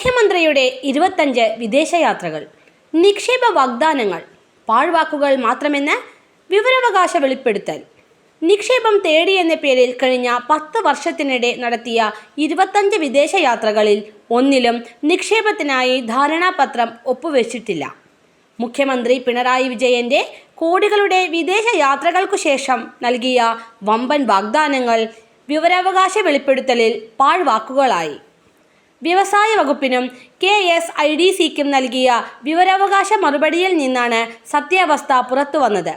മുഖ്യമന്ത്രിയുടെ ഇരുപത്തഞ്ച് വിദേശയാത്രകൾ നിക്ഷേപ വാഗ്ദാനങ്ങൾ പാഴ്വാക്കുകൾ മാത്രമെന്ന് വിവരാവകാശ വെളിപ്പെടുത്തൽ. നിക്ഷേപം തേടി എന്ന പേരിൽ കഴിഞ്ഞ പത്ത് വർഷത്തിനിടെ നടത്തിയ ഇരുപത്തഞ്ച് വിദേശയാത്രകളിൽ ഒന്നിലും നിക്ഷേപത്തിനായി ധാരണാപത്രം ഒപ്പുവെച്ചിട്ടില്ല. മുഖ്യമന്ത്രി പിണറായി വിജയന്റെ കോടികളുടെ വിദേശ യാത്രകൾക്കു ശേഷം നൽകിയ വമ്പൻ വാഗ്ദാനങ്ങൾ വിവരാവകാശ വെളിപ്പെടുത്തലിൽ പാഴ്വാക്കുകളായി. വ്യവസായ വകുപ്പിനും കെ എസ് ഐ ഡി സിക്കും നൽകിയ വിവരാവകാശ മറുപടിയിൽ നിന്നാണ് സത്യാവസ്ഥ പുറത്തുവന്നത്.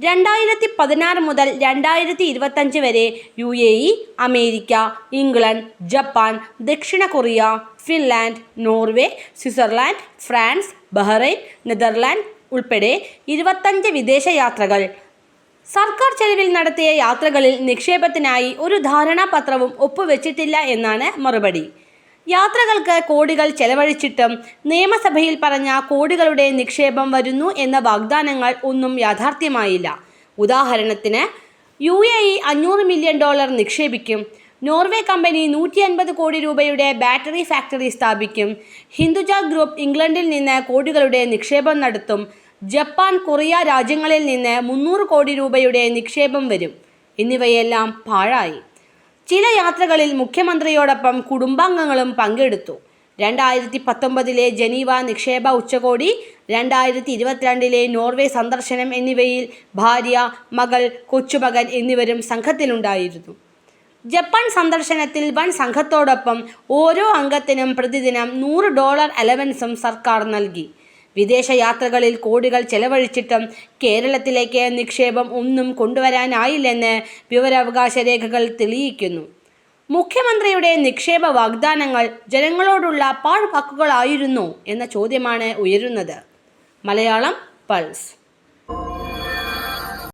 രണ്ടായിരത്തി പതിനാറ് മുതൽ രണ്ടായിരത്തി ഇരുപത്തഞ്ച് വരെ U A E America England Japan ദക്ഷിണ Korea Finland Norway Switzerland France Bahrain Netherland ഉൾപ്പെടെ ഇരുപത്തഞ്ച് വിദേശ യാത്രകൾ സർക്കാർ ചെലവിൽ നടത്തിയ യാത്രകളിൽ നിക്ഷേപത്തിനായി ഒരു ധാരണാപത്രവും ഒപ്പുവെച്ചിട്ടില്ല എന്നാണ് മറുപടി. യാത്രകൾക്ക് കോടികൾ ചെലവഴിച്ചിട്ടും നിയമസഭയിൽ പറഞ്ഞ കോടികളുടെ നിക്ഷേപം വരുന്നു എന്ന വാഗ്ദാനങ്ങൾ ഒന്നും യാഥാർത്ഥ്യമായില്ല. ഉദാഹരണത്തിന് യു എ ഇ അഞ്ഞൂറ് മില്യൺ ഡോളർ നിക്ഷേപിക്കും. നോർവേ കമ്പനി നൂറ്റി അൻപത് കോടി രൂപയുടെ ബാറ്ററി ഫാക്ടറി സ്ഥാപിക്കും. ഹിന്ദുജ ഗ്രൂപ്പ് ഇംഗ്ലണ്ടിൽ നിന്ന് കോടികളുടെ നിക്ഷേപം നടത്തും. ജപ്പാൻ കൊറിയ രാജ്യങ്ങളിൽ നിന്ന് മുന്നൂറ് കോടി രൂപയുടെ നിക്ഷേപം വരും. എന്നിവയെല്ലാം പാഴായി. ചില യാത്രകളിൽ മുഖ്യമന്ത്രിയോടൊപ്പം കുടുംബാംഗങ്ങളും പങ്കെടുത്തു. രണ്ടായിരത്തി പത്തൊമ്പതിലെ ജനീവ നിക്ഷേപ ഉച്ചകോടി രണ്ടായിരത്തി ഇരുപത്തിരണ്ടിലെ നോർവേ സന്ദർശനം എന്നിവയിൽ ഭാര്യ മകൾ കൊച്ചുമകൻ എന്നിവരും സംഘത്തിലുണ്ടായിരുന്നു. ജപ്പാൻ സന്ദർശനത്തിൽ വൻ സംഘത്തോടൊപ്പം ഓരോ അംഗത്തിനും പ്രതിദിനം നൂറ് ഡോളർ അലവൻസും സർക്കാർ നൽകി. വിദേശ യാത്രകളിൽ കോടികൾ ചെലവഴിച്ചിട്ടും കേരളത്തിലേക്ക് നിക്ഷേപം ഒന്നും കൊണ്ടുവരാനായില്ലെന്ന് വിവരാവകാശ രേഖകൾ തെളിയിക്കുന്നു. മുഖ്യമന്ത്രിയുടെ നിക്ഷേപ വാഗ്ദാനങ്ങൾ ജനങ്ങളോടുള്ള പാഴ്വാക്കുകളായിരുന്നു എന്ന ചോദ്യമാണ് ഉയരുന്നത്. മലയാളം പൾസ്.